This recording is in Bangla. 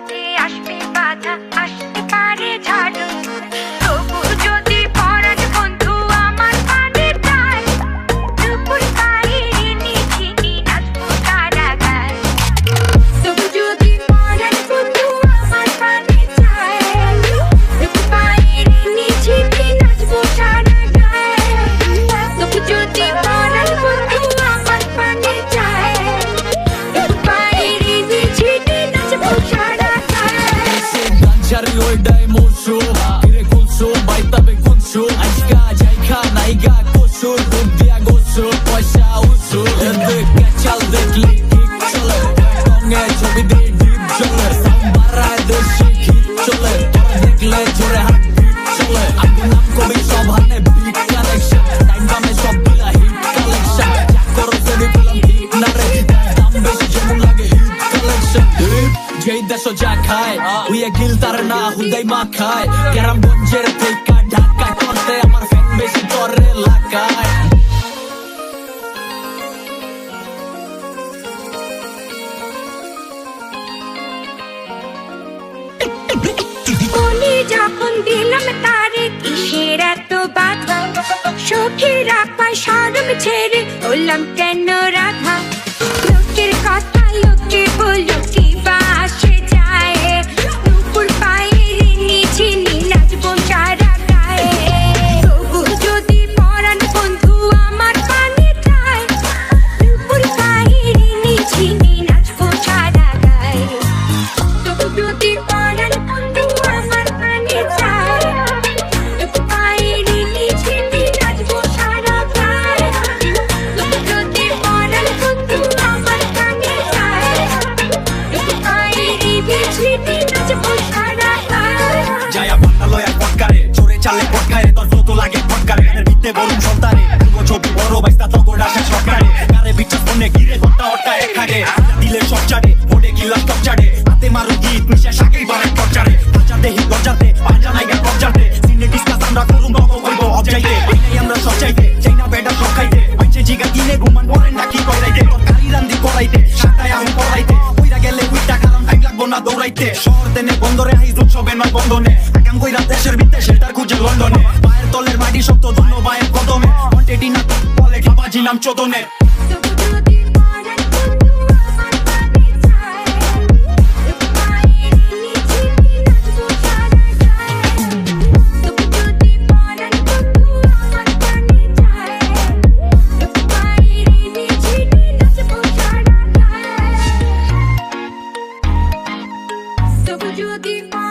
পথে দেখলে জোরে হাট চলে। আমি নাম কবি সব হানে বিট কালেকশন টাইম বামে সব বিলা হিট কালেকশন করো সেটি পেলাম হিট না রে দাম বেশি যেমন লাগে হিট কালেকশন যেই দেশ যা খায় উইয়ে গিল তার না হুদাই মা খায়। গ্রামগঞ্জের থেকে ঢাকা করতে আমার ফ্যান বেশি করে লাগায়। দিলাম তারে কিসের এত বাধা? সখী রাখা সরম ছেড়ে হলাম কেন পাঞ্জা নাইগা গজাতে সিনে ডিসকাস আমরা করুম গপ কইব অবজাইতে এই আমরা সব চাইতে চাই না বেটা সব খাইতে। পাইছে জিগা কিনে ঘুমান পড়েন নাকি করাইতে। তোর কারি রান্দি করাইতে সাতায় আমি পড়াইতে। কইরা গেলে উইটা কারণ টাইম লাগবো না দৌড়াইতে। শহর তেনে বন্দরে হাইজ উৎসবে নয় বন্ধনে। আগাম কইরা দেশের ভিত্তে শেল্টার খুঁজে লন্ডনে। পায়ের তলের মাটি শক্ত ধন্য বায়ের কদমে। কন্টেটি না বলে খাবাজি নাম চোদনে। Don't put your aquí. Ah.